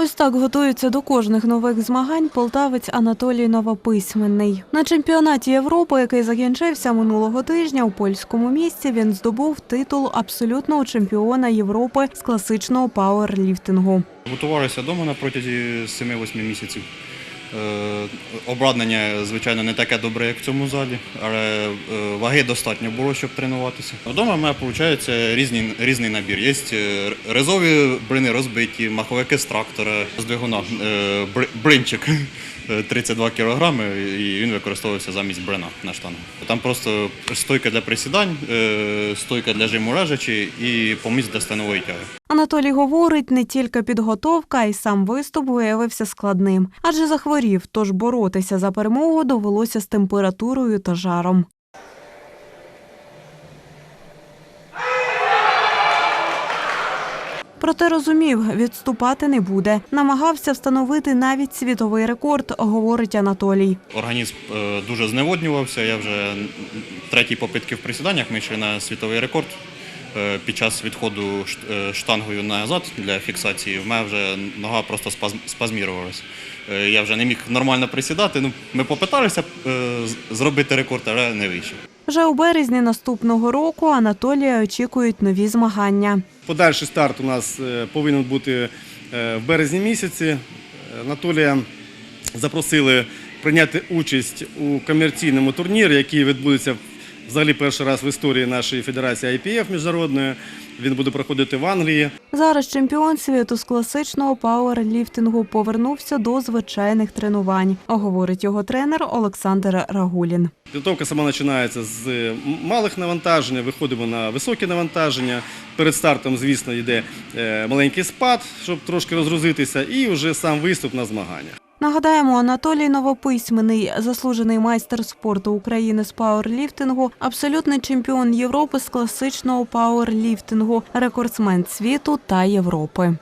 Ось так готується до кожних нових змагань полтавець Анатолій Новописьменний. На чемпіонаті Європи, який закінчився минулого тижня у польському місті, він здобув титул абсолютного чемпіона Європи з класичного пауерліфтингу. Готувалися вдома на протязі 7-8 місяців. Е, Обладнання, звичайно, не таке добре, як в цьому залі, але е, ваги достатньо було, щоб тренуватися. Вдома в мене виходить різні, різний набір. Є е, резові блини розбиті, маховики з трактора, з двигуна, бр- блинчик е, 32 кг, і він використовується замість блина на штангу. Там просто стойка для присідань, стойка для жиму лежачі і поміст для станової тяги. Анатолій говорить, не тільки підготовка, а й сам виступ виявився складним, адже захворів, тож боротися за перемогу довелося з температурою та жаром. Проте розумів, відступати не буде. Намагався встановити навіть світовий рекорд, говорить Анатолій. Організм е, дуже зневоднювався. Я вже треті попитки в присіданнях ми йшли на світовий рекорд. Е, Під час відходу е, штангою назад для фіксації в мене вже нога просто спазм- спазмірувалась. Е, Я вже не міг нормально присідати. Ну, ми попиталися зробити рекорд, але не вийшло. Вже у березні наступного року Анатолія очікують нові змагання. Подальший старт у нас повинен бути в березні місяці. Анатолія запросили прийняти участь у комерційному турнірі, який відбудеться взагалі перший раз в історії нашої федерації IPF міжнародної. Він буде проходити в Англії. Зараз чемпіон світу з класичного пауерліфтингу повернувся до звичайних тренувань, говорить його тренер Олександр Рагулін. Підготовка сама починається з малих навантажень, виходимо на високі навантаження. Перед стартом, звісно, йде е, маленький спад, щоб трошки розгрузитися, і вже сам виступ на змаганнях. Нагадаємо, Анатолій Новописьменний, заслужений майстер спорту України з пауерліфтингу, абсолютний чемпіон Європи з класичного пауерліфтингу, рекордсмен світу та Європи.